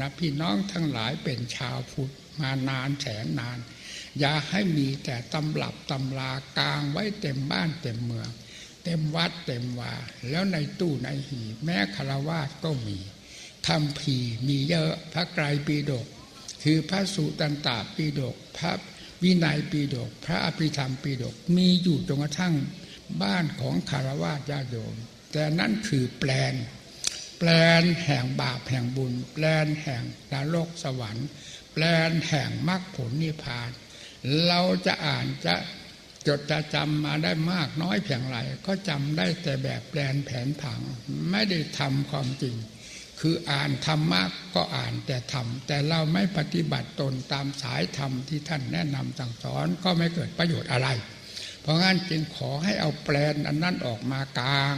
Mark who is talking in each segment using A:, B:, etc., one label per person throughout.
A: นะพี่น้องทั้งหลายเป็นชาวพุทธมานานแสนนาน อย่าให้มีแต่ตำลับตำลากลางไว้เต็มบ้านเต็มเมือง เต็มวัดเต็มวา แล้วในตู้ในหีแม้คารวาสก็มีคำพีมีเยอะพระไกรปีดก คือพระสุตันตปีดก พระวินัยปีดก พระอภิธรรมปีดกมีอยู่จนกระทั่งบ้านของคารวาสญาโยม แต่นั่นคือแปลน แปลนแห่งบาปแห่งบุญ แปลนแห่งนรกสวรรค์ แปลนแห่งมรรคผลนิพพาน เราจะอ่านจะจดจะจำมาได้มากน้อยเพียงไรก็จำได้แต่แบบแปลนแผนผัง ไม่ได้ทำความจริง คืออ่านธรรมะก็อ่านแต่ทำแต่เราไม่ปฏิบัติตนตามสายธรรมที่ท่านแนะนำสั่งสอนก็ไม่เกิดประโยชน์อะไร เพราะงั้นจึงขอให้เอาแปลนอันนั้นออกมากลาง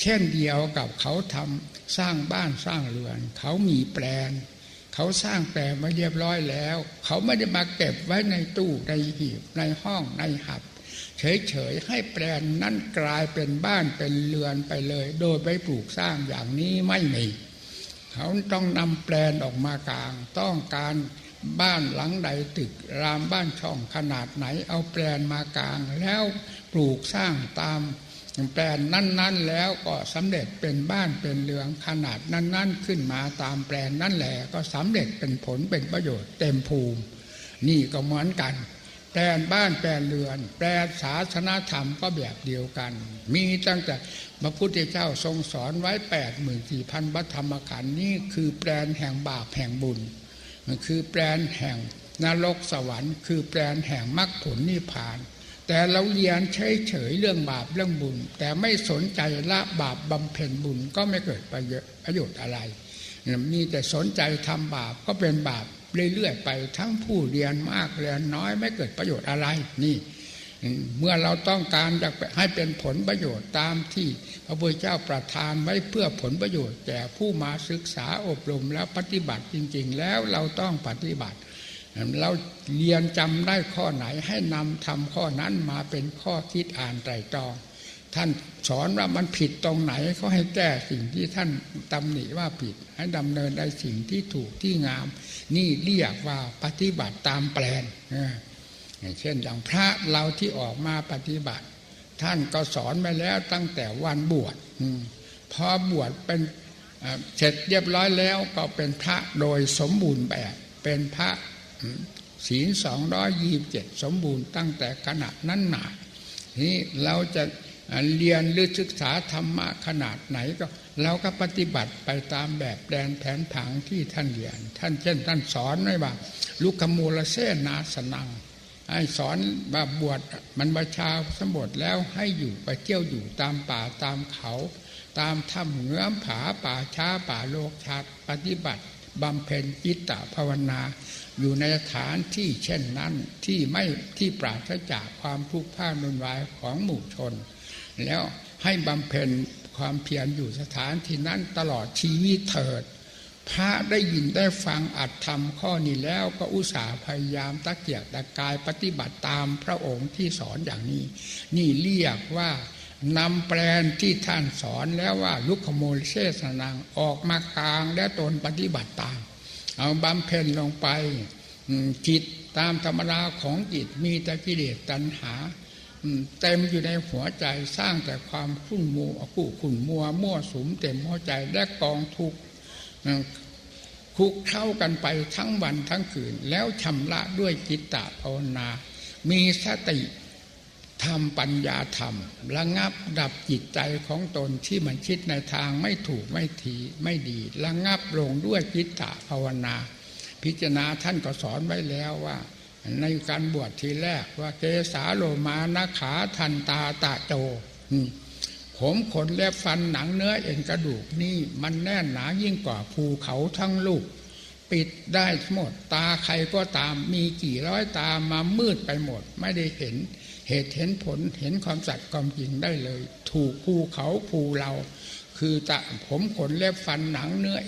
A: เช่นเดียวกับเขาทำสร้างบ้านสร้างเรือน เขามีแปลน เขาสร้างแปลนมาเรียบร้อยแล้ว เขาไม่ได้มาเก็บไว้ในตู้ในหีบในห้องในหับ เฉยๆให้แปลนนั้นกลายเป็นบ้านเป็นเรือนไปเลย โดยไปปลูกสร้างอย่างนี้ไม่มีเขาต้องนำแปลนออกมากลาง ต้องการบ้านหลังใดตึกรามบ้านช่องขนาดไหนเอาแปลนมากลาง แล้วปลูกสร้างตาม แปลนนั้น ๆ แล้วก็สำเร็จเป็นบ้านเป็นเรืองขนาดนั้น ๆ ขึ้นมาตามแปลนนั่นแหละก็สำเร็จเป็นผลเป็นประโยชน์เต็มภูมิ นี่ก็เหมือนกัน แปลนบ้านแปลนเรือน แปลนศาสนาธรรมก็แบบเดียวกัน มีตั้งแต่พระพุทธเจ้าทรงสอนไว้แปดหมื่นสี่พันวัธรรมขันธ์นี่คือแปลนแห่งบาปแห่งบุญมันคือแปลนแห่งนรกสวรรค์ คือแปลนแห่งมรรคผลนิพพาน แต่เราเรียนเฉยๆเรื่องบาปเรื่องบุญ แต่ไม่สนใจละบาปบำเพ็ญบุญก็ไม่เกิดประโยชน์อะไรมีแต่สนใจทำบาปก็เป็นบาปเรื่อยๆไปทั้งผู้เรียนมากเรียนน้อยไม่เกิดประโยชน์อะไรนี่ เมื่อเราต้องการจะให้เป็นผลประโยชน์ตามที่พระพุทธเจ้าประทานไว้เพื่อผลประโยชน์แก่ผู้มาศึกษาอบรมแล้วปฏิบัติจริง ๆ แล้วเราต้องปฏิบัติ เราเรียนจำได้ข้อไหนให้นำทำข้อนั้นมาเป็นข้อคิดอ่านไตรตรอง ท่านสอนว่ามันผิดตรงไหนเขาให้แก้สิ่งที่ท่านตำหนิว่าผิด ให้ดำเนินได้สิ่งที่ถูกที่งาม นี่เรียกว่าปฏิบัติตามแปลนเช่นอย่างพระเราที่ออกมาปฏิบัติ ท่านก็สอนไปแล้วตั้งแต่วันบวชพอบวชเป็นเสร็จเรียบร้อยแล้วก็เป็นพระโดยสมบูรณ์แบบเป็นพระ ศีลสองร้อยยี่บเจ็ดสมบูรณ์ตั้งแต่ขนาดนั้นหนานี่เราจะเรียนหรือศึกษาธรรมะขนาดไหนก็เราก็ปฏิบัติไปตามแบบแดนแผนผังที่ท่านเรียน ท่านเช่นท่านสอนไว้ว่าลุกขมูลเสนาสนังให้สอนว่าบวชมันปรชาสมบทแล้วให้อยู่ไปเที่ยวอยู่ตามป่าตามเขา ตามถ้ำเงื้อมผาป่าช้าป่าโลกชัดปฏิบัติบำเพ็ญจิตตภาวนา อยู่ในสถานที่เช่นนั้นที่ไม่ที่ปราศจากความทุกข์ผ้านุนวายของหมู่ชน แล้วให้บำเพ็ญความเพียรอยู่สถานที่นั้นตลอดชีวิตเถิด พระได้ยินได้ฟังอัดทำข้อนี้แล้วก็อุตส่าห์พยายามตะเกียกตะกายปฏิบัติตามพระองค์ที่สอนอย่างนี้ นี่เรียกว่านำแปลนที่ท่านสอนแล้วว่าลุกขโมลเชสนังออกมากลางและตนปฏิบัติตาม เอาบำเพ็ญลงไปจิตตามธรรมดาของจิตมีแต่กิเลสตัณหาเต็มอยู่ในหัวใจสร้างแต่ความขุ่นมัวคู่ขุ่นมัวมั่วสุมเต็มหัวใจและกองทุกคุกเข้ากันไปทั้งวันทั้งคืน แล้วชำระด้วยจิตตภาวนา มีสติ ทำปัญญาธรรม ระงับดับจิตใจของตนที่มันคิดในทางไม่ถูกไม่ทีไม่ดี ระงับลงด้วยจิตตภาวนา พิจารณาท่านก็สอนไว้แล้วว่า ในการบวชทีแรกว่าเกสาโลมานาขาทันตาตาโจผมขนเล็บฟันหนังเนื้อเอ็นกระดูกนี่มันแน่นหนายิ่งกว่าภูเขาทั้งลูก ปิดได้หมดตาใครก็ตามมีกี่ร้อยตามามืดไปหมด ไม่ได้เห็น เหตุเห็นผลเห็นความสัตย์ความจริงได้เลย ถูกภูเขาภูเรา คือจะผมขนเล็บฟันหนังเนื้อ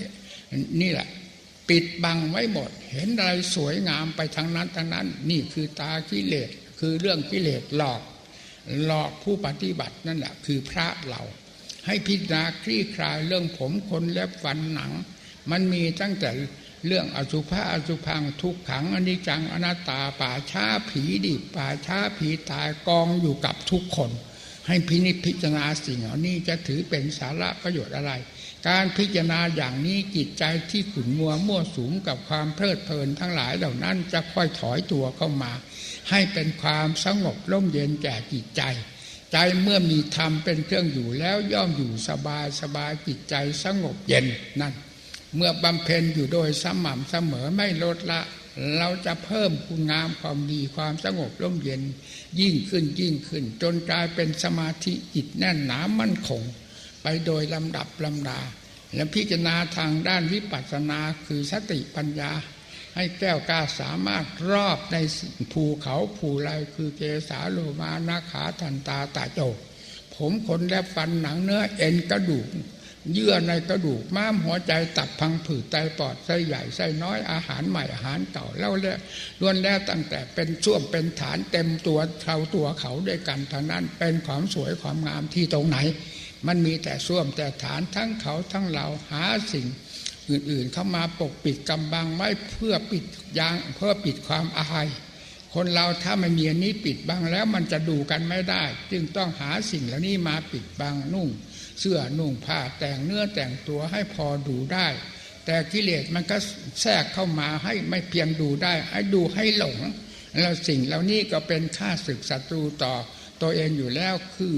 A: นี่แหละ ปิดบังไว้หมด เห็นอะไรสวยงามไปทางนั้นทางนั้น นี่คือตากิเลสคือเรื่องกิเลสหลอก หลอกผู้ปฏิบัตินั่นแหละคือพระเรา ให้พิจารณาคลี่คลายเรื่องผมคนเล็บฟันหนัง มันมีตั้งแต่ เรื่องอสุภะอสุพังทุกขังอนิจจังอนัตตาป่าช้าผีดิบป่าช้าผีตายกองอยู่กับทุกคน ให้พินิจพิจารณาสิ่งเหล่านี้จะถือเป็นสาระประโยชน์อะไร การพิจารณาอย่างนี้จิตใจที่ขุนมัวมั่วสูงกับความเพลิดเพลินทั้งหลายเหล่านั้นจะค่อยถอยตัวเข้ามา ให้เป็นความสงบร่มเย็นแก่จิตใจใจเมื่อมีธรรมเป็นเครื่องอยู่แล้วย่อมอยู่สบายสบายจิตใจสงบเย็นนั่น เมื่อบำเพ็ญอยู่โดยสม่ำเสมอไม่ลดละ เราจะเพิ่มคุณงามความดีความสงบร่มเย็น ยิ่งขึ้นยิ่งขึ้น จนกลายเป็นสมาธิจิตแน่นหนามั่นคง ไปโดยลำดับลำดา และพิจารณาทางด้านวิปัสสนาคือสติปัญญา ให้แก้วกล้าสามารถรอบในภูเขาภูไรคือเกสาโลมานาขาทันตาตาโจผมขนและฟันหนังเนื้อเอ็นกระดูก เยื่อในกระดูกม้ามหัวใจตับพังผืดไตปอดไส้ใหญ่ไส้น้อยอาหารใหม่อาหารเก่าเล่าแล้วล้วนแล้วตั้งแต่เป็นช่วงเป็นฐานเต็มตัวเขาตัวเขาด้วยกันท่านั้นเป็นความสวยความงามที่ตรงไหน มันมีแต่ส้วมแต่ฐานทั้งเขาทั้งเราหาสิ่ง อื่นๆเข้ามาปกปิดกำบังไว้เพื่อปิดยางเพื่อปิดความอายคนเราถ้าไม่มีอันนี้ปิดบังแล้วมันจะดูกันไม่ได้ จึงต้องหาสิ่งเหล่านี้มาปิดบังนุ่ง เสื้อนุ่งผ้าแต่งเนื้อแต่งตัวให้พอดูได้ แต่กิเลสมันก็แทรกเข้ามาให้ไม่เพียงดูได้ ให้ดูให้หลง แล้วสิ่งเหล่านี้ก็เป็นค่าศึกศัตรูต่อ ตัวเองอยู่แล้วคือ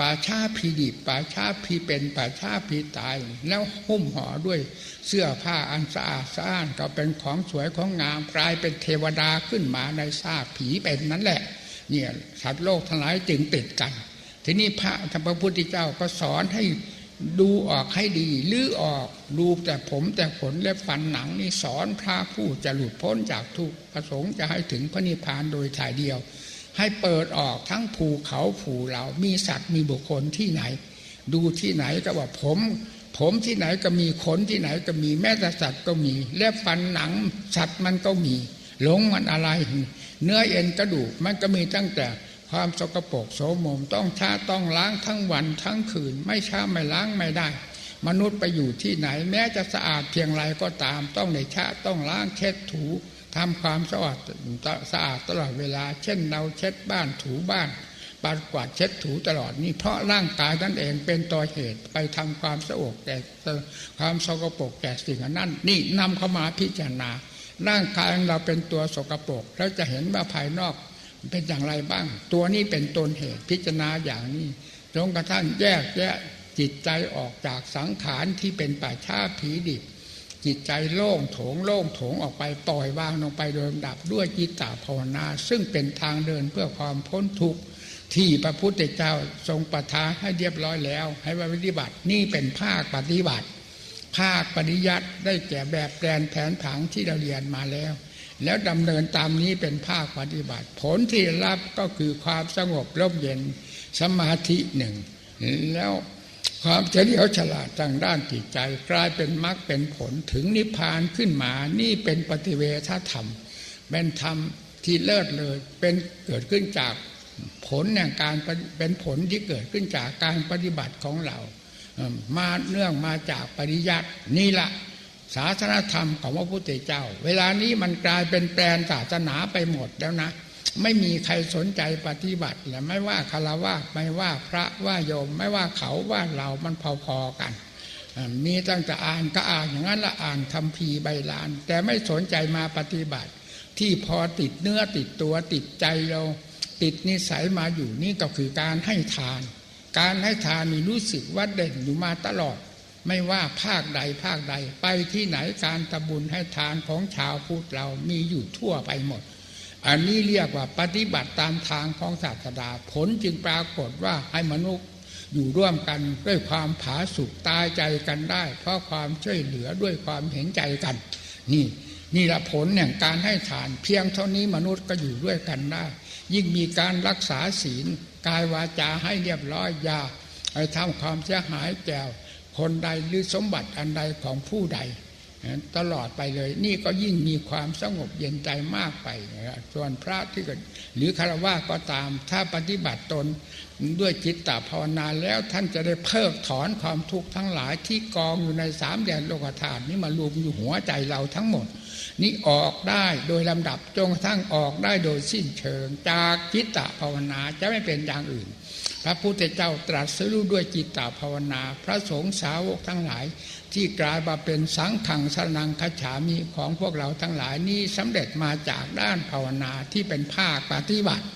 A: ป่าชาพีดิบป่าชาพีเป็นป่าชาพีตาย แล้วหุ้มห่อด้วยเสื้อผ้าอันสะอาดสะอ้านก็เป็นของสวยของงามกลายเป็นเทวดาขึ้นมาในซาผีเป็นนั้นแหละ เนี่ยสัตว์โลกทั้งหลายจึงติดกัน ทีนี้พระธรรมพุทธเจ้าก็สอนให้ดูออกให้ดีลื้อออกดูแต่ผมแต่ขนและฟันหนังนี่สอนพระผู้จะหลุดพ้นจากทุกประสงค์จะให้ถึงพระนิพพานโดยถ่ายเดียว ให้เปิดออกทั้งภูเขาภูเหล่ามีสัตว์มีบุคคลที่ไหน ดูที่ไหนก็ว่าผม ผมที่ไหนก็มีขนที่ไหนก็มีแม้แต่สัตว์ก็มี และฟันหนังสัตว์มันก็มี หลงมันอะไร เนื้อเอ็นกระดูกมันก็มีตั้งแต่ ความสกปรกโสมมต้องช้าต้องล้างทั้งวันทั้งคืน ไม่ช้าไม่ล้างไม่ได้ มนุษย์ไปอยู่ที่ไหน แม้จะสะอาดเพียงไรก็ตาม ต้องในชาต้องล้างเช็ดถูทำความสะอาดสะอาดตลอดเวลา เช่นเราเช็ดบ้านถูบ้านปัดกวาดเช็ดถูตลอดนี่เพราะร่างกายนั่นเองเป็นตัวเหตุไปทำความสะอาดแก่ความสกปรกแก่สิ่งนั้น นี่นำเข้ามาพิจารณา ร่างกายเราเป็นตัวสกปรกแล้วจะเห็นว่าภายนอก เป็นอย่างไรบ้าง ตัวนี้เป็นตนเหตุพิจารณาอย่างนี้จนกระทั่งแยกแยะจิตใจออกจากสังขารที่เป็นป่าชาผีดิบ จิตใจโล่งโถงโล่งโถงออกไปปล่อยวางลงไปโดยลำดับด้วยจิตตาภาวนา ซึ่งเป็นทางเดินเพื่อความพ้นทุกข์ที่พระพุทธเจ้าทรงประทานให้เรียบร้อยแล้ว ให้ปฏิบัตินี่เป็นภาคปฏิบัติ ภาคปฏิยัติได้แก่แบบแปลนแผนผังที่เราเรียนมาแล้ว แล้วดำเนินตามนี้เป็นภาคปฏิบัติ ผลที่รับก็คือความสงบร่มเย็นสมาธิหนึ่ง แล้วความเฉลียวฉลาดทางด้านจิตใจ กลายเป็นมรรคเป็นผลถึงนิพพานขึ้นมา นี่เป็นปฏิเวทธรรม เป็นธรรมที่เลิศเลย เป็นเกิดขึ้นจากผลแห่งการเป็นผลที่เกิดขึ้นจากการปฏิบัติของเรา มาเนื่องมาจากปริยัตินี่ละ ศาสนธรรมของพระพุทธเจ้า เวลานี้มันกลายเป็นแปลนศาสนาไปหมดแล้วนะ ไม่มีใครสนใจปฏิบัติและไม่ว่าคารวะไม่ว่าพระว่าโยม ไม่ว่าเขาว่าเรามันพอๆกันมีตั้งแต่อ่านก็อ่านอย่างนั้นละอ่านคำพีใบลาน แต่ไม่สนใจมาปฏิบัติ ที่พอติดเนื้อติดตัวติดใจเราติดนิสัยมาอยู่นี่ก็คือการให้ทาน การให้ทานมีรู้สึกว่าเด่นอยู่มาตลอด ไม่ว่าภาคใดภาคใด ไปที่ไหนการตะบุญให้ทานของชาวพุทธเรามีอยู่ทั่วไปหมด อันนี้เรียกว่าปฏิบัติตามทางของศาสดาผลจึงปรากฏว่าให้มนุษย์อยู่ร่วมกันด้วยความผาสุกตายใจกันได้ เพราะความช่วยเหลือด้วยความเห็นใจกัน นี่นี่ละผลแห่งการให้ทาน เพียงเท่านี้มนุษย์ก็อยู่ด้วยกันได้ ยิ่งมีการรักษาศีลกายวาจาให้เรียบร้อยยาไปทำความเสียหายแก่ คนใดหรือสมบัติอันใดของผู้ใด ตลอดไปเลย นี่ก็ยิ่งมีความสงบเย็นใจมากไปส่วนพระที่กิดหรือคารวะก็ตาม ถ้าปฏิบัติตนด้วยจิตตภาวนาแล้วท่านจะได้เพิกถอนความทุกข์ทั้งหลายที่กองอยู่ในสามแดนโลกธาตุนี้มารวมอยู่หัวใจเราทั้งหมด นี่ออกได้โดยลำดับจงทั้งออกได้โดยสิ้นเชิง จากจิตตภาวนาจะไม่เป็นอย่างอื่น พระพุทธเจ้าตรัสรู้ด้วยจิตตภาวนา พระสงฆ์สาวกทั้งหลาย ที่กลายมาเป็นสังขังสนังคฉามีของพวกเราทั้งหลายนี้สำเร็จมาจากด้านภาวนาที่เป็นภาคปฏิบัติ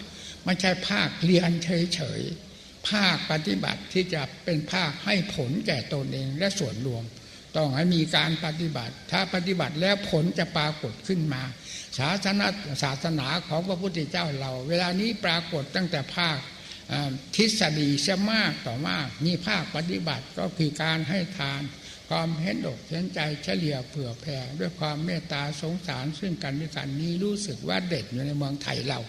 A: ไม่ใช่ภาคเรียนเฉยๆภาคปฏิบัติที่จะเป็นภาคให้ผลแก่ตนเองและส่วนรวม ต้องให้มีการปฏิบัติ ถ้าปฏิบัติแล้วผลจะปรากฏขึ้นมา ศาสนาศาสนาของพระพุทธเจ้าเรา เวลานี้ปรากฏตั้งแต่ภาค ทฤษฎีเสียมากต่อมากมีภาคปฏิบัติก็คือการให้ทาน ความเห็นอกเห็นใจเฉลี่ยเผื่อแผ่ด้วยความเมตตาสงสารซึ่งกันและกันนี้รู้สึกว่าเด็ดอยู่ในเมืองไทยเรา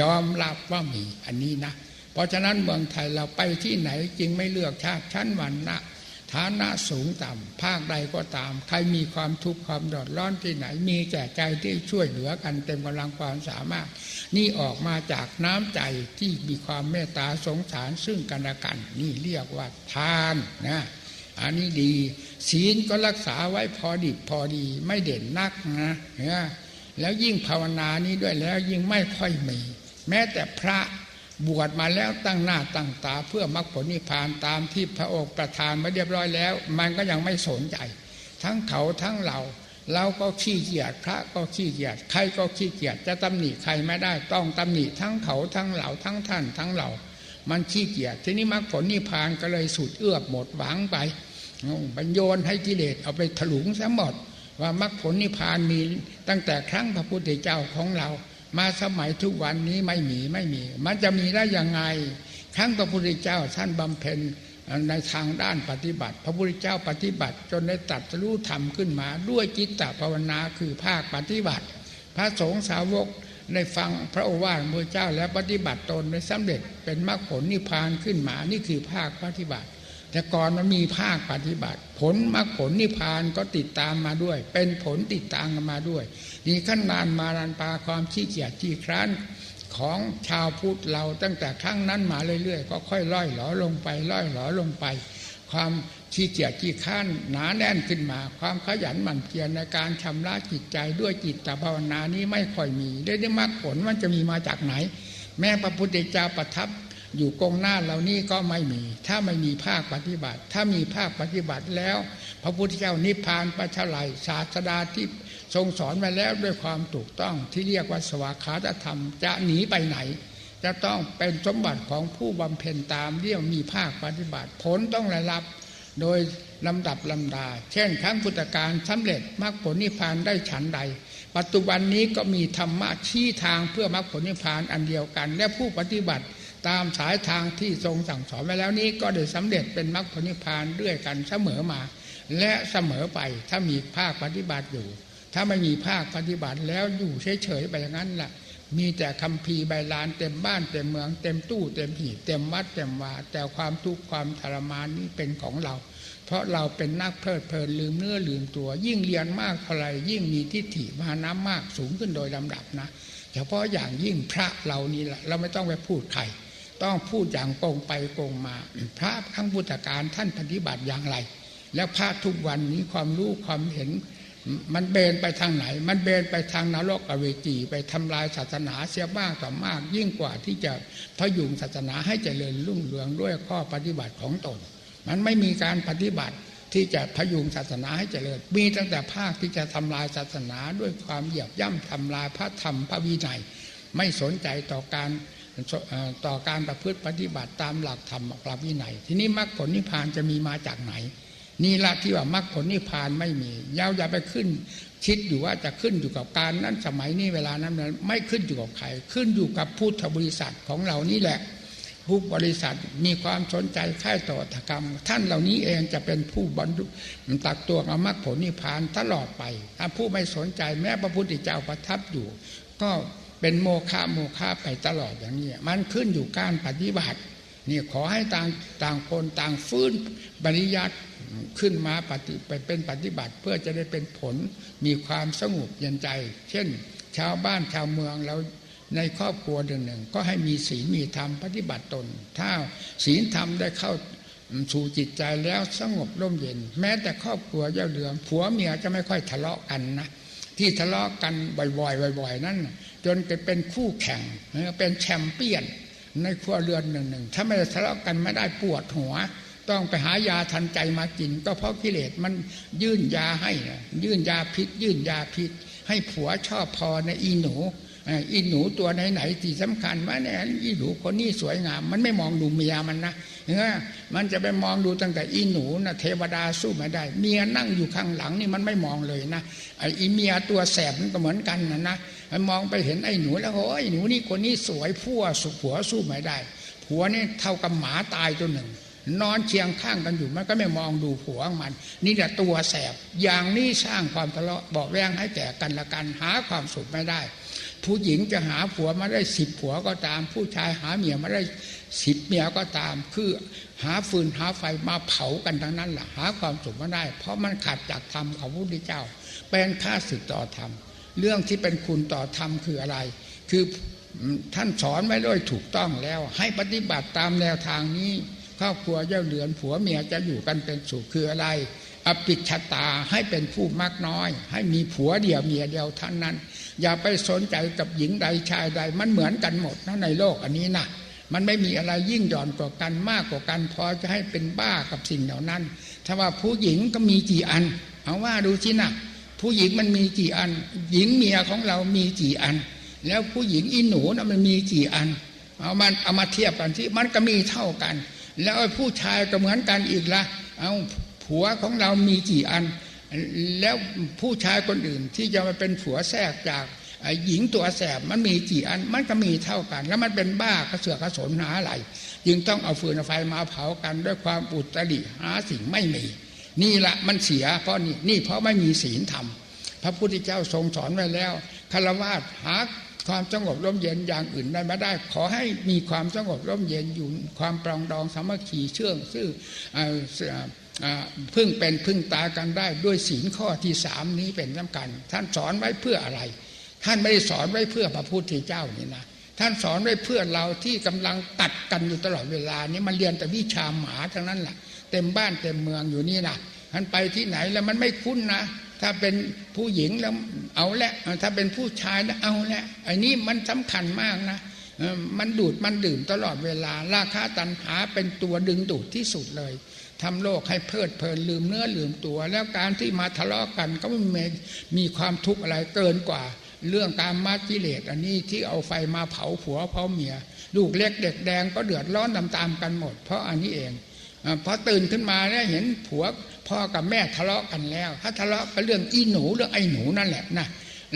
A: ยอมรับว่ามีอันนี้นะ เพราะฉะนั้นเมืองไทยเราไปที่ไหนจริงไม่เลือกชาติชั้นวรรณะ ฐานะสูงต่ำภาคใดก็ตาม ใครมีความทุกข์ความดอดร้อนที่ไหน มีแก่ใจที่ช่วยเหลือกันเต็มกำลังความสามารถ นี่ออกมาจากน้ำใจที่มีความเมตตาสงสารซึ่งกันและกัน นี่เรียกว่าทานนะอันนี้ดี ศีลก็รักษาไว้พอดีพอดีไม่เด่นนักนะเนี่ยแล้วยิ่งภาวนานี้ด้วยแล้วยิ่งไม่ค่อยมี แม้แต่พระ บวชมาแล้วตั้งหน้าตั้งตาเพื่อมรรคผลนิพพานตามที่พระองค์ประทานมาเรียบร้อยแล้ว มันก็ยังไม่สนใจ ทั้งเขาทั้งเราเราก็ขี้เกียจพระก็ขี้เกียจใครก็ขี้เกียจจะตำหนิใครไม่ได้ต้องตำหนิทั้งเขาทั้งเราทั้งท่านทั้งเรามันขี้เกียจทีนี้มรรคผลนิพพานก็เลยสุดเอื้อหมดหวังไปบรรโยนให้กิเลสเอาไปถลุงซะหมดว่ามรรคผลนิพพานมีตั้งแต่ครั้งพระพุทธเจ้าของเรา มาสมัยทุกวันนี้ไม่มีไม่มี มันจะมีได้ยังไงครั้งพระพุทธเจ้าท่านบำเพ็ญในทางด้านปฏิบัติ พระพุทธเจ้าปฏิบัติ จนได้ตัดรู้ธรรมขึ้นมา ด้วยจิตตภาวนาคือภาคปฏิบัติ พระสงฆ์สาวกได้ฟังพระโอวาทพระเจ้าแล้วปฏิบัติตนได้สำเร็จเป็นมรรคผลนิพพานขึ้นมานี่คือภาคปฏิบัติ แต่ก่อนมันมีภาคปฏิบัติ ผลมรรคผลนิพพานก็ติดตามมาด้วย เป็นผลติดตามกันมาด้วย นี่ขั้นนานมารันปาความขี้เกียจขี้คร้านของชาวพุทธเราตั้งแต่ครั้งนั้นมาเรื่อยๆ ก็ค่อยล่อยหลอลงไปล่อยหลอลงไป ความขี้เกียจขี้ข้านหนาแน่นขึ้นมา ความขยันหมั่นเพียรในการชำระจิตใจด้วยจิตตภาวนานี้ไม่ค่อยมี ได้ได้มากผลมันจะมีมาจากไหน แม้พระพุทธเจ้าประทับอยู่กองหน้าเหล่านี้ก็ไม่มี ถ้าไม่มีภาคปฏิบัติ ถ้ามีภาคปฏิบัติแล้ว พระพุทธเจ้านิพพานปัจไลศาสดาที่ ทรงสอนมาแล้วด้วยความถูกต้องที่เรียกว่าสวากขาตธรรม จะหนีไปไหน จะต้องเป็นสมบัติของผู้บำเพ็ญตามเรียกมีภาคปฏิบัติผลต้องได้รับ โดยลำดับลำดา เช่นครั้งพุทธการสำเร็จมรรคผลนิพพานได้ฉันใด ปัจจุบันนี้ก็มีธรรมะชี้ทางเพื่อมรรคผลนิพพานอันเดียวกัน และผู้ปฏิบัติตามสายทางที่ทรงสั่งสอนไว้แล้วนี้ก็ได้สำเร็จเป็นมรรคผลนิพพานด้วยกันเสมอมา และเสมอไปถ้ามีภาคปฏิบัติอยู่ ถ้าไม่มีภาคปฏิบัติแล้วอยู่เฉยๆไปอย่างนั้นแหละมีแต่คำพีใบลานเต็มบ้านเต็มเมืองเต็มตู้เต็มหีเต็มวัดเต็มวาแต่ความทุกข์ความทรมานนี้เป็นของเรา เพราะเราเป็นนักเพลิดเพลินลืมเนื้อลืมตัว ยิ่งเรียนมากเท่าไรยิ่งมีทิฏฐิมาน้ำมากสูงขึ้นโดยลำดับนะเฉพาะอย่างยิ่งพระเรานี่แหละเราไม่ต้องไปพูดใครต้องพูดอย่างโกงไปโกงมา พระทั้งพุทธการท่านปฏิบัติอย่างไร แล้วพระทุกวันนี้ความรู้ความเห็น มันเบนไปทางไหน มันเบนไปทางนรกอเวจีไปทำลายศาสนาเสียบ้างต่อมาก ยิ่งกว่าที่จะพยุงศาสนาให้เจริญรุ่งเรืองด้วยข้อปฏิบัติของตน มันไม่มีการปฏิบัติที่จะพยุงศาสนาให้เจริญ มีตั้งแต่ภาคที่จะทำลายศาสนาด้วยความเหยียบย่ำทำลายพระธรรมพระวินัย ไม่สนใจต่อการต่อการประพฤติปฏิบัติตามหลักธรรมหลักวินัย ทีนี้มรรคผลนิพพานจะมีมาจากไหน นี่ละที่ว่ามรรคผลนิพพานไม่มียาอย่าไปขึ้น คิดอยู่ว่าจะขึ้นอยู่กับการนั้นสมัยนี้เวลานั้นนั้นไม่ขึ้นอยู่กับใคร ขึ้นอยู่กับพุทธบริษัทของเรานี่แหละผู้บริษัทมีความสนใจค่ายต่อธกรรม ท่านเหล่านี้เองจะเป็นผู้บรรลุตักตัวเอามรรคผลนิพพานตลอดไปถ้าผู้ไม่สนใจแม้พระพุทธเจ้าประทับอยู่ ก็เป็นโมฆะโมฆะไปตลอดอย่างนี้ มันขึ้นอยู่การปฏิบัตินี่ขอให้ต่างต่างคนต่างฟื้นปริยัติ ขึ้นมาปฏิไปเป็นปฏิบัติเพื่อจะได้เป็นผลมีความสงบเย็นใจ เช่น ชาวบ้านชาวเมืองเราในครอบครัวหนึ่งหนึ่งก็ให้มีศีลมีธรรมปฏิบัติตน ถ้าศีลธรรมได้เข้าสู่จิตใจแล้วสงบร่มเย็น แม้แต่ครอบครัวเย่าเรืองผัวเมียจะไม่ค่อยทะเลาะกันนะที่ทะเลาะกันบ่อยๆบ่อย ๆ นั่นจนเป็นคู่แข่งเป็นแชมเปี้ยนในครัวเรือนหนึ่งหนึ่งถ้าไม่ทะเลาะกันไม่ได้ปวดหัว ต้องไปหายาทันใจมากิน ก็เพราะกิเลสมันยื่นยาให้ยื่นยาพิษ ยื่นยาพิษ ให้ผัวชอบพอในอีหนูอีหนูตัวไหนๆที่สำคัญว่าเนี่ยอีหนูคนนี้สวยงาม มันไม่มองดูเมียมันนะเออมันจะไปมองดูตั้งแต่อีหนูนะเทวดาสู้ไม่ได้ เมียนั่งอยู่ข้างหลังนี่มันไม่มองเลยนะไอ้อีเมียตัวแสบมันก็เหมือนกันนะนะมันมองไปเห็นไอ้หนูแล้วโอ้ยหนูนี่คนนี้สวยผัวสุผัวสู้ไม่ได้ผัวนี่เท่ากับหมาตายตัวหนึ่ง นอนเชียงข้างกันอยู่มันก็ไม่มองดูผัวมัน นี่แหละตัวแสบ อย่างนี้สร้างความทะเลาะบอกแวงให้แก่กันละกันหาความสุขไม่ได้ ผู้หญิงจะหาผัวมาได้สิบผัวก็ตาม ผู้ชายหาเมียมาได้สิบเมียก็ตาม คือหาฟืนหาไฟมาเผากันทั้งนั้นแหละหาความสุขไม่ได้ เพราะมันขาดจากธรรมของพระพุทธเจ้า เป็นค่าสึกต่อธรรมเรื่องที่เป็นคุณต่อธรรมคืออะไร คือท่านสอนไว้ด้วยถูกต้องแล้ว ให้ปฏิบัติตามแนวทางนี้ ครอบครัวเจ้าเดือนผัวเมียจะอยู่กันเป็นสุขคืออะไรอภิชตาให้เป็นผู้มากน้อย ให้มีผัวเดียวเมียเดียวท่านนั้น อย่าไปสนใจกับหญิงใดชายใด มันเหมือนกันหมดนะในโลกอันนี้นะมันไม่มีอะไรยิ่งหย่อนกว่ากันมากกว่ากันพอจะให้เป็นบ้ากับสิ่งเหล่านั้น ถ้าว่าผู้หญิงก็มีกี่อันเอาว่าดูสินะผู้หญิงมันมีกี่อัน หญิงเมียของเรามีกี่อัน แล้วผู้หญิงอีหนูนะมันมีกี่อันเอามันเอามาเทียบกันที่มันก็มีเท่ากัน แล้วผู้ชายก็เหมือนกันอีกละเอาผัวของเรามีกี่อัน แล้วผู้ชายคนอื่นที่จะมาเป็นผัวแทรกจากหญิงตัวแสบมันมีกี่อันมันก็มีเท่ากัน แล้วมันเป็นบ้ากระเสือกกระสนหาอะไรจึงต้องเอาฟืนไฟมาเผากันด้วยความอุตริหาสิ่งไม่มี นี่ละมันเสียเพราะนี่นี่เพราะไม่มีศีลธรรมพระพุทธเจ้าทรงสอนไว้แล้วคารวะหา ความสงบร่มเย็นอย่างอื่นได้ไม่ได้ ขอให้มีความสงบร่มเย็นอยู่ความปรองดองสามัคคีเชื่องซื่อพึ่งเป็นพึ่งตากันได้ด้วยศีลข้อที่สามนี้เป็นสำคัญ ท่านสอนไว้เพื่ออะไร ท่านไม่ได้สอนไว้เพื่อพระพุทธเจ้านี่นะท่านสอนไว้เพื่อเราที่กำลังตัดกันอยู่ตลอดเวลานี้มันเรียนแต่วิชาหมาทั้งนั้นแหละเต็มบ้านเต็มเมืองอยู่นี่นะท่านไปที่ไหนแล้วมันไม่คุ้นนะ ถ้าเป็นผู้หญิงแล้วเอาละถ้าเป็นผู้ชายแล้วเอาละไอ้นี้มันสำคัญมากนะมันดูดมันดื่มตลอดเวลา ราคาตันหาเป็นตัวดึงดูดที่สุดเลยทำโลกให้เพลิดเพลินลืมเนื้อลืมตัว แล้วการที่มาทะเลาะกันก็ไม่มีมีความทุกข์อะไรเกินกว่า เรื่องการมากิเลสอันนี้ที่เอาไฟมาเผาผัวเผาเมีย ลูกเล็กเด็กแดงก็เดือดร้อนตามๆกันหมด เพราะอันนี้เองพอตื่นขึ้นมาเนี่ยเห็นผัว พ่อกับแม่ทะเลาะกันแล้ว ถ้าทะเลาะกันเรื่องอีหนูเรื่องไอ้หนูนั่นแหละนะ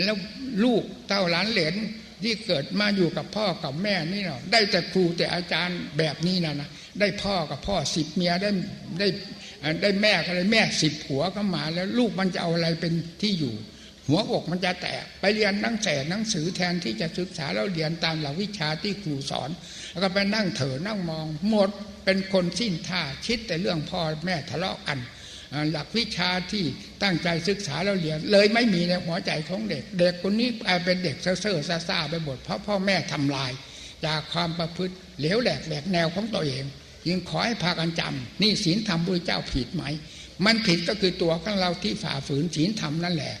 A: แล้วลูกเต้าหลานเหลนที่เกิดมาอยู่กับพ่อกับแม่นี่เนาะได้แต่ครูแต่อาจารย์แบบนี้นะนะได้พ่อกับพ่อสิบเมียได้ได้ได้แม่อะไรแม่สิบผัวเข้ามาแล้วลูกมันจะเอาอะไรเป็นที่อยู่ หัวอกมันจะแตกไปเรียนนั่งแสหนังสือแทนที่จะศึกษาแล้วเรียนตามหลักวิชาที่ครูสอน แล้วก็ไปนั่งเถอนั่งมองหมดเป็นคนสิ้นท่าคิดแต่เรื่องพ่อแม่ทะเลาะกัน หลักวิชาที่ตั้งใจศึกษาแล้วเรียน เลยไม่มีในหัวใจของเด็ก เด็กคนนี้กลายเป็นเด็กเซ่อเซ่อซาไปหมดเพราะพ่อแม่ทำลาย จากความประพฤติเหลวแหลกแหลกแนวของตัวเองยิงขอให้พากันจำนี่ศีลธรรมพระเจ้าผิดไหม มันผิดก็คือตัวของเราที่ฝ่าฝืนศีลธรรมนั่นแหละ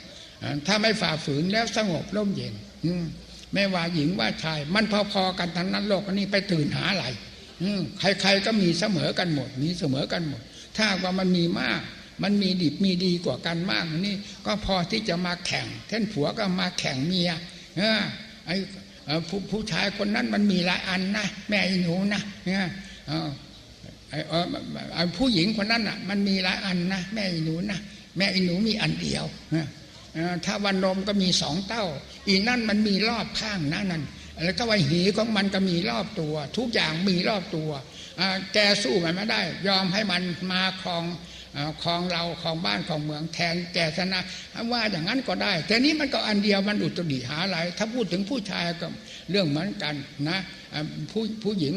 A: ถ้าไม่ฝ่าฝืนแล้วสงบร่มเย็นไม่ว่าหญิงว่าชาย มันพอๆกันทั้งนั้นโลกนี้ไปตื่นหาอะไรใครๆก็มีเสมอกันหมด มีเสมอกันหมด ถ้าว่ามันมีมาก มันมีดิบมีดีกว่ากันมากนี่ ก็พอที่จะมาแข่งเท่นผัวก็มาแข่งเมียไอ้ผู้ผู้ชายคนนั้นมันมีหลายอันนะแม่หนูนะเนี่ยผู้หญิงคนนั้นอะ มันมีหลายอันนะแม่อีหนูนะแม่อีหนูมีอันเดียวถ้าวันนมก็มีสองเต้า อีนั่นมันมีรอบข้างนะนั่นแล้วก็ว่าหีของมันก็มีรอบตัว ทุกอย่างมีรอบตัวแกสู้มันไม่ได้ ยอมให้มันมาคลอง คลองเราคลองบ้านคลองเมืองแทนแกชนะว่าอย่างนั้นก็ได้ แต่นี้มันก็อันเดียวมันอุตริหาอะไร ถ้าพูดถึงผู้ชายก็เรื่องเหมือนกันนะผู้ผู้หญิง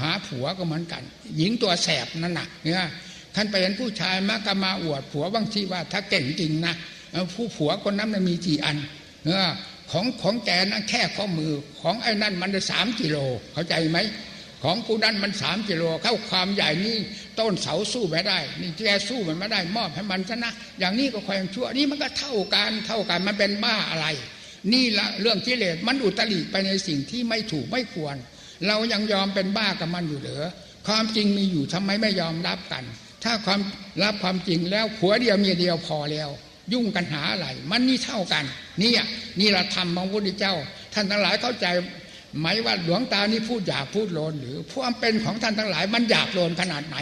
A: หาผัวก็เหมือนกัน หญิงตัวแสบนั่นหนักเนี่ยท่านไปเห็นผู้ชายมากมาอวดผัวบางทีว่า ถ้าเก่งจริงนะผู้ผัวคนนั้นมันมีกี่อันเออของของแกนั้นแค่ข้อมือของไอ้นั่นมันได้สามกิโลเข้าใจไหม ของกูนั้นมันสามกิโลเข้าความใหญ่นี่ต้นเสาสู้ไม่ได้ นี่แกสู้มันไม่ได้มอบให้มันชนะ อย่างนี้ก็ความชั่วนี่มันก็เท่ากันเท่ากันมันเป็นบ้าอะไร นี่ละเรื่องกิเลสมันอุตริไปในสิ่งที่ไม่ถูกไม่ควร เรายังยอมเป็นบ้ากับมันอยู่เหรอความจริงมีอยู่ทำไมไม่ยอมรับกัน ถ้าความรับความจริงแล้วผัวเดียวเมียเดียวพอแล้ว ยุ่งกันหาอะไรมันนี่เท่ากันนี่นี่เราทำของพระพุทธเจ้า ท่านทั้งหลายเข้าใจ หมายว่าหลวงตานี่พูดหยาพูดโลนหรือความเป็นของท่านทั้งหลาย มันหยาบโลนขนาดไหน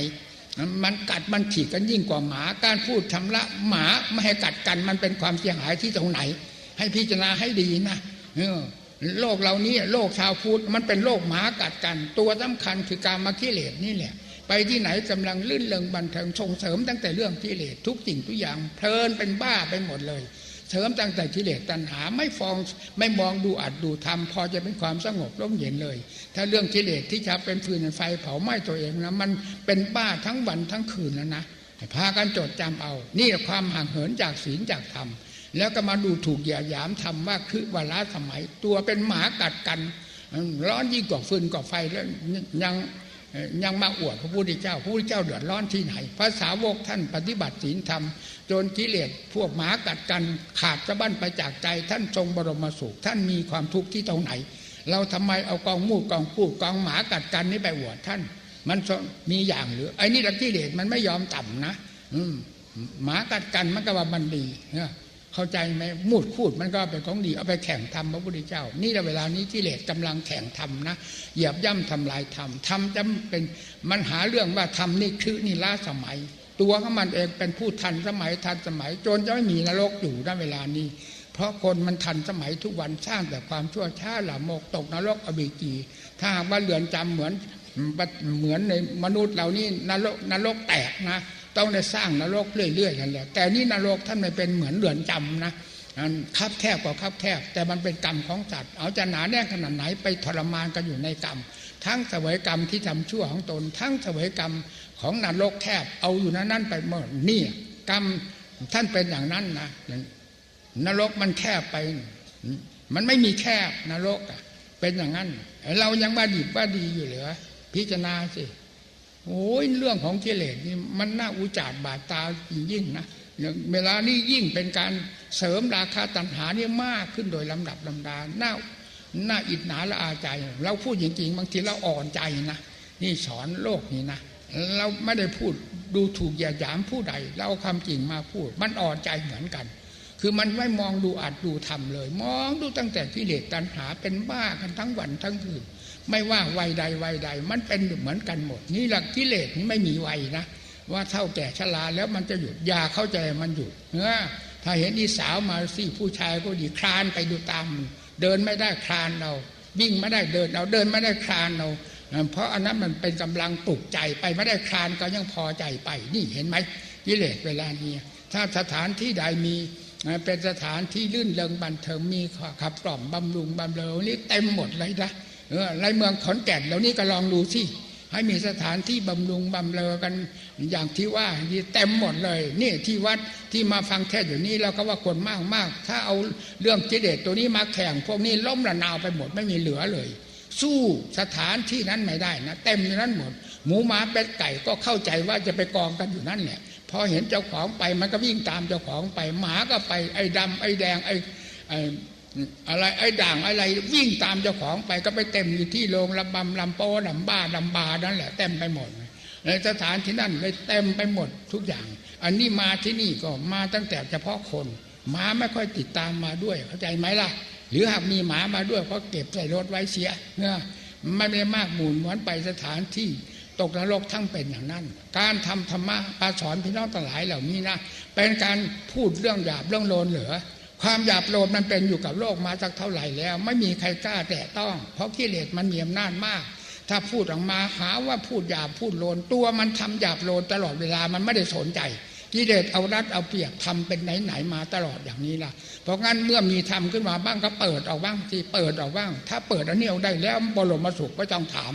A: มันกัดมันขีดกันยิ่งกว่าหมาการพูดทำละหมาไม่ให้กัดกันมันเป็นความเสียหายที่ตรงไหน ให้พิจารณาให้ดีนะโลกเหล่านี้โลกชาวพุทธมันเป็นโลกหมากัดกัน ตัวสาคัญคือการมากิเลสนี่แหละ ไปที่ไหนกำลังลื่นเลงบันเทิงส่งเสริมตั้งแต่เรื่องกิเลสทุกสิ่งทุกอย่างเพลินเป็นบ้าไปหมดเลย เสริมตั้งแต่กิเลสตัณหาไม่ฟองไม่มองดูอัดดูทำพอจะเป็นความสงบร่มเย็นเลย ถ้าเรื่องกิเลสที่จะเป็นฟืนไฟเผาไหม้ตัวเองนะมันเป็นบ้าทั้งวันทั้งคืนแล้วนะพากันจดจำเอา นี่ความห่างเหินจากศีลจากธรรมแล้วก็มาดูถูกเหยียดหยามทำว่าคือวาระสมัย ตัวเป็นหมากัดกัน ร้อนยิ่งกว่าฟืนกว่าไฟแล้วยัง ยังมาอวดพระพุทธเจ้าพระพุทธเจ้าเดือดร้อนที่ไหนภาษาวกท่านปฏิบัติศีลธรรมจนกิเลสพวกหมากัดกันขาดสะบั้นไปจากใจ ท่านทรงบรมสุข ท่านมีความทุกข์ที่ตรงไหน เราทำไมเอากองมูดกองพูดกองหมากัดกันนี่ไปอวดท่าน มันมีอย่างหรือไอ้นี่ละกิเลสมันไม่ยอมต่ำนะ อืหมากัดกันมันก็ว่ามันดีเนี่ย เข้าใจไหมมูดคูดมันก็เป็นของดีเอาไปแข่งทำพระพุทธเจ้า นี่เวลานี้กิเลสกำลังแข่งทำนะเหยียบย่ำทำลายทำทำจะเป็นมันหาเรื่องว่าทำนี่คือนี่ล้าสมัย ตัวของมันเองเป็นผู้ทันสมัยทันสมัยจนจะไม่มีนรกอยู่ณเวลานี้ เพราะคนมันทันสมัยทุกวันสร้างแต่ความชั่วช้าหละโมกตกนรกอเบกีถ้าหากว่าเรือนจำเหมือนเหมือนในมนุษย์เหล่านี้นรกนรกแตกนะ ต้องได้สร้างนรกเรื่อยๆกันแหละแต่นี่นรกท่านไม่เป็นเหมือนเรือนจำนะคับแคบกว่าคับแคบ แต่มันเป็นกรรมของสัตว์เอาจะหนาแน่นขนาดไหนไปทรมานกันอยู่ในกรรม ทั้งเสวยกรรมที่ทำชั่วของตน ทั้งเสวยกรรมของนรกแคบเอาอยู่นั้นนั่นไปหมดนี่กรรมท่านเป็นอย่างนั้นนะนรกมันแคบไป มันไม่มีแคบนรกเป็นอย่างนั้น เรายังว่าดีว่าดีอยู่เหลือพิจารณาสิ โอ้ยเรื่องของกิเลสนี่มันน่าอุจาดบาดตายิ่งนะเวลานี้ยิ่งเป็นการเสริมราคาตัณหานี่มากขึ้นโดยลำดับลำดาหน้าหน้าอิจฉาละอาใจ เราพูดจริงๆบางทีเราอ่อนใจนะนี่สอนโลกนี่นะเราไม่ได้พูดดูถูกอย่าหยามผู้ใด เราคำจริงมาพูด มันอ่อนใจเหมือนกัน คือมันไม่มองดูอัดดูทำเลย มองดูตั้งแต่กิเลสตัณหาเป็นบ้ากันทั้งวันทั้งคืน ไม่ว่าวัยใดวัยใด มันเป็นเหมือนกันหมด นี่หลักกิเลสนี่ไม่มีวัยนะว่าเท่าแก่ชราแล้วมันจะหยุดอย่าเข้าใจมันหยุดเออถ้าเห็นอีสาวมาสิผู้ชายก็ดีคลานไปดูตาม เดินไม่ได้คลานเราวิ่งไม่ได้เดินเราเดินไม่ได้คลานเราเพราะอันนั้นมันเป็นกำลังปลุกใจไปไม่ได้คลานก็ยังพอใจไป นี่เห็นไหมกิเลสเวลานี้ถ้าสถานที่ใดมีเป็นสถานที่ลื่นเลงบันเทิงมีขับกล่อมบำรุงบำเรอนี่เต็มหมดเลยนะ เออไรเมืองขอนแก่นเหล่านี้ก็ลองดูสิให้มีสถานที่บำรุงบำเรอกันอย่างที่ว่าที่เต็มหมดเลย นี่ที่วัดที่มาฟังเทศอยู่นี้เราก็ว่าคนมากมากถ้าเอาเรื่องกิเลสตัวนี้มาแข่ง พวกนี้ล้มระนาวไปหมดไม่มีเหลือเลย สู้สถานที่นั้นไม่ได้นะเต็มนนั้นหมด หมูหมาเป็ดไก่ก็เข้าใจว่าจะไปกองกันอยู่นั่นแหละพอเห็นเจ้าของไปมันก็วิ่งตามเจ้าของไปหมาก็ไปไอ้ดำไอ้แดงไอ้ อะไรไอ้ด่างอะไรวิ่งตามเจ้าของไปก็ไปเต็มอยู่ที่โรงลำบำลำโป้ลำบ้าลำบานั่นแหละเต็มไปหมดในสถานที่นั่นเลยเต็มไปหมดทุกอย่าง อันนี้มาที่นี่ก็มาตั้งแต่เฉพาะคนหมาไม่ค่อยติดตามมาด้วยเข้าใจไหมล่ะ หรือหากมีหมามาด้วยเพราเก็บใส่รถไว้เสียเนี่ยไม่ได้มากหมุนเหมือนไปสถานที่ตกนรกทั้งเป็นอย่างนั้น การทำธรรมะปาสอนพี่น้องทั้งหลายเหล่านี้นะเป็นการพูดเรื่องหยาบเรื่องโลนเหลือ ความหยาบโลภมันเป็นอยู่กับโลกมาจากเท่าไหร่แล้ว ไม่มีใครกล้าแตะต้อง เพราะกิเลสมันมีอำนาจมาก ถ้าพูดออกมาหาว่าพูดหยาบพูดโลน ตัวมันทำหยาบโลนตลอดเวลามันไม่ได้สนใจกิเลสเอารัดเอาเปรียบทำเป็นไหนไหนมาตลอดอย่างนี้ล่ะ เพราะงั้นเมื่อมีทำขึ้นมาบ้างก็เปิดออกบ้างที่เปิดออกบ้าง ถ้าเปิดอันนี้เอาได้แล้วบรมสุขก็ต้องถาม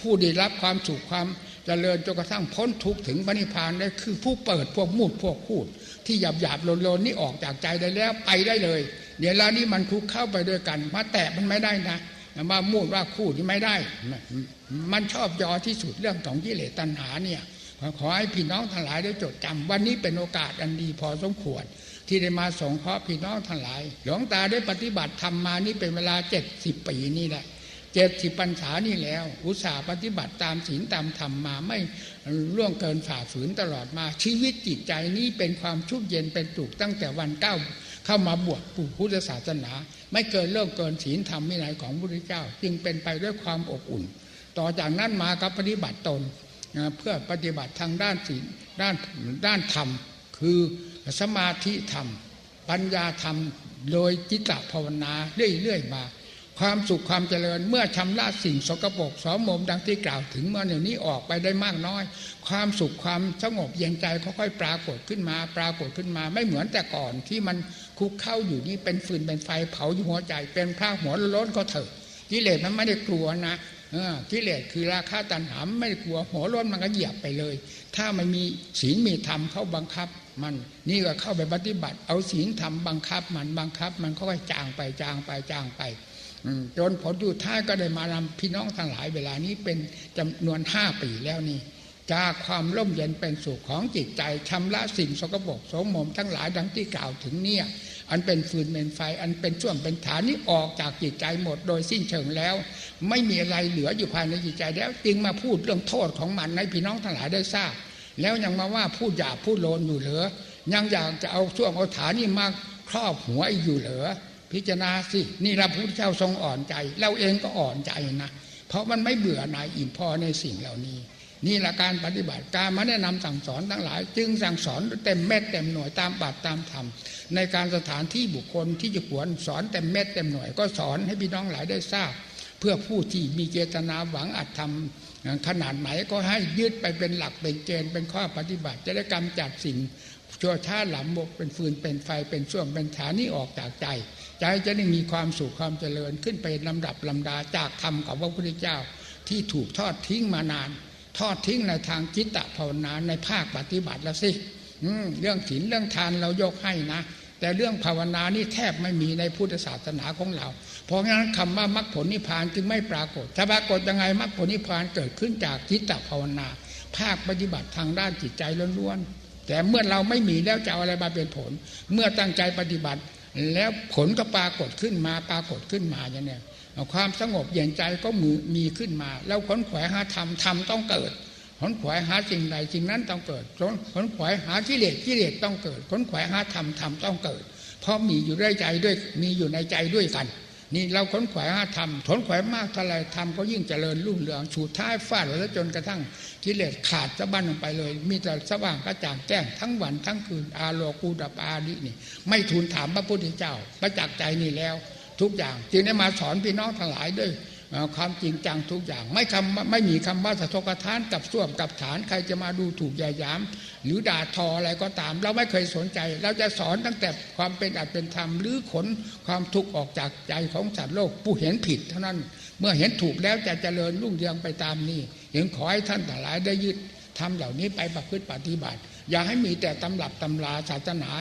A: ผู้ได้รับความสุขความเจริญจนกระทั่งพ้นทุกข์ถึงพระนิพพานได้คือผู้เปิดพวกมูดพวกคูด ที่หยาบหยาบโลนโลนนี่ออกจากใจได้แล้วไปได้เลย เดี๋ยวแล้วนี้มันคุกเข้าไปด้วยกัน มาแตะมันไม่ได้นะมามูดว่าคู่ที่ไม่ได้ มันชอบยอที่สุดเรื่องของกิเลสตัณหาเนี่ยขอให้พี่น้องทั้งหลายได้จดจำวันนี้เป็นโอกาสอันดีพอสมควร ที่ได้มาสงเคราะห์พี่น้องทั้งหลาย หลวงตาได้ปฏิบัติธรรมมานี่เป็นเวลาเจ็ดสิบปีนี่แหละ เจ็ดสิบปัญษานี่แล้ว อุตสาห์ปฏิบัติตามศีลตามธรรมมาไม่ล่วงเกินฝ่าฝืนตลอดมา ชีวิตจิตใจนี้เป็นความชุบเย็นเป็นสุขตั้งแต่วันเก้าเข้ามาบวชปู่พุทธศาสนา ไม่เกินเลิกเกินศีลธรรมวินัยของพระพุทธเจ้า จึงเป็นไปด้วยความอบอุ่น ต่อจากนั้นมาก็ปฏิบัติตนเพื่อปฏิบัติทางด้านศีลด้านด้านธรรม คือสมาธิธรรม ปัญญาธรรมโดยจิตตภาวนาเรื่อยๆมา ความสุขความเจริญ เมื่อชำระสิ่งสกปรกสมมดังที่กล่าวถึงเมื่อเดี๋ยวนี้ออกไปได้มากน้อย ความสุขความสงบเย็นใจค่อยๆปรากฏขึ้นมา ปรากฏขึ้นมา ไม่เหมือนแต่ก่อนที่มันคุกเข้าอยู่นี่เป็นฟืนเป็นไฟเผาอยู่หัวใจ เป็นพระหัวล้นก็เถอะกิเลสมันไม่ได้กลัวนะกิเลสคือราคาตันหามไม่กลัวหัวร้นมันก็เหยียบไปเลย ถ้ามันมีศีลมีธรรมเข้าบังคับมันนี่ก็เข้าไปปฏิบัติ เอาศีลธรรมบังคับมันบังคับ มันค่อยจางไปจางไปจางไป จนผลอยู่ท้ายก็ได้มานำพี่น้องทั้งหลายเวลานี้เป็นจำนวนห้าปีแล้วนี่จากความร่มเย็นเป็นสุขของจิตใจชำระสิ่งสกปรกโสมมทั้งหลายดังที่กล่าวถึงเนี่ยอันเป็นฟืนเป็นไฟ อันเป็นช่วงเป็นฐานนี้ออกจากจิตใจหมดโดยสิ้นเชิงแล้ว ไม่มีอะไรเหลืออยู่ภายในจิตใจแล้ว จึงมาพูดเรื่องโทษของมันให้พี่น้องทั้งหลายได้ทราบ แล้วยังมาว่าพูดหยาบพูดโลนอยู่เหลือยังอยากจะเอาช่วงเอาฐานนี้มาครอบหัวอยู่เหลือ พิจารณาสิ นี่เราพุทธเจ้าทรงอ่อนใจ เราเองก็อ่อนใจนะ เพราะมันไม่เบื่อนายอิ่มพอในสิ่งเหล่านี้ นี่แหละการปฏิบัติการมาแนะนำสั่งสอนทั้งหลาย จึงสั่งสอนเต็มเม็ดเต็มหน่วยตามบาตรตามธรรมในการสถานที่บุคคลที่จะควรสอนเต็มเม็ดเต็มหน่วย ก็สอนให้พี่น้องหลายได้ทราบ เพื่อผู้ที่มีเจตนาหวังอัดทำขนาดไหนก็ให้ยึดไปเป็นหลักเป็นเกณฑ์เป็นข้อปฏิบัติ จะได้กำจัดสิ่งชั่วช้าหลำบกเป็นฟืนเป็นไฟเป็นช่วงเป็นฐานนี้ออกจากใจ ใจจะได้มีความสุขความเจริญขึ้นไปลำดับลำดาจากธรรมของพระพุทธเจ้าที่ถูกทอดทิ้งมานาน ทอดทิ้งในทางจิตตภาวนาในภาคปฏิบัติแล้วสิเรื่องศีลเรื่องทานเรายกให้นะ แต่เรื่องภาวนานี่แทบไม่มีในพุทธศาสนาของเรา เพราะงั้นคำว่ามรรคผลนิพพานจึงไม่ปรากฏถ้าปรากฏยังไงมรรคผลนิพพานเกิดขึ้นจากจิตตภาวนา ภาคปฏิบัติทางด้านจิตใจล้วนๆแต่เมื่อเราไม่มีแล้วจะเอาอะไรมาเป็นผล เมื่อตั้งใจปฏิบัติ แล้วผลก็ปรากฏขึ้นมาปรากฏขึ้นมาอย่างนี้ความสงบเย็นใจก็มือมีขึ้นมา แล้วขนขวายหาธรรมธรรมต้องเกิดขนขวายหาสิ่งใดสิ่งนั้นต้องเกิดขนขวายหากิเลสกิเลสต้องเกิดขนขวายหาธรรมธรรมต้องเกิด เพราะมีอยู่ด้วยใจด้วยมีอยู่ในใจด้วยกัน นี่เราขนขวายหาธรรมขนขวายมากเท่าไรธรรมก็ยิ่งเจริญรุ่งเรืองฉูดท้ายฟาดแล้วจนกระทั่งกิเลสขาดสะบั้นลงไปเลย มีแต่สว่างกระจ่างแจ้งทั้งวันทั้งคืนอาโลกูดับอาดินี่ ไม่ทูลถามพระพุทธเจ้าประจักษ์ใจนี่แล้ว ทุกอย่างจึงได้มาสอนพี่น้องทั้งหลายด้วย ความจริงจังทุกอย่าง ไม่คำไม่มีคำว่าสะทกทานกับส้วมกับฐานใครจะมาดูถูกยายาม หรือด่าทออะไรก็ตาม เราไม่เคยสนใจ เราจะสอนตั้งแต่ความเป็นอัตเป็นธรรมหรือขนความทุกข์ออกจากใจของสัตว์โลกผู้เห็นผิด เท่านั้นเมื่อเห็นถูกแล้วจะเจริญรุ่งเรืองไปตามนี้ยังขอให้ท่านทั้งหลายได้ยึดทำเหล่านี้ไปประพฤติปฏิบัติ อย่าให้มีแต่ตำรับตำราศาสนา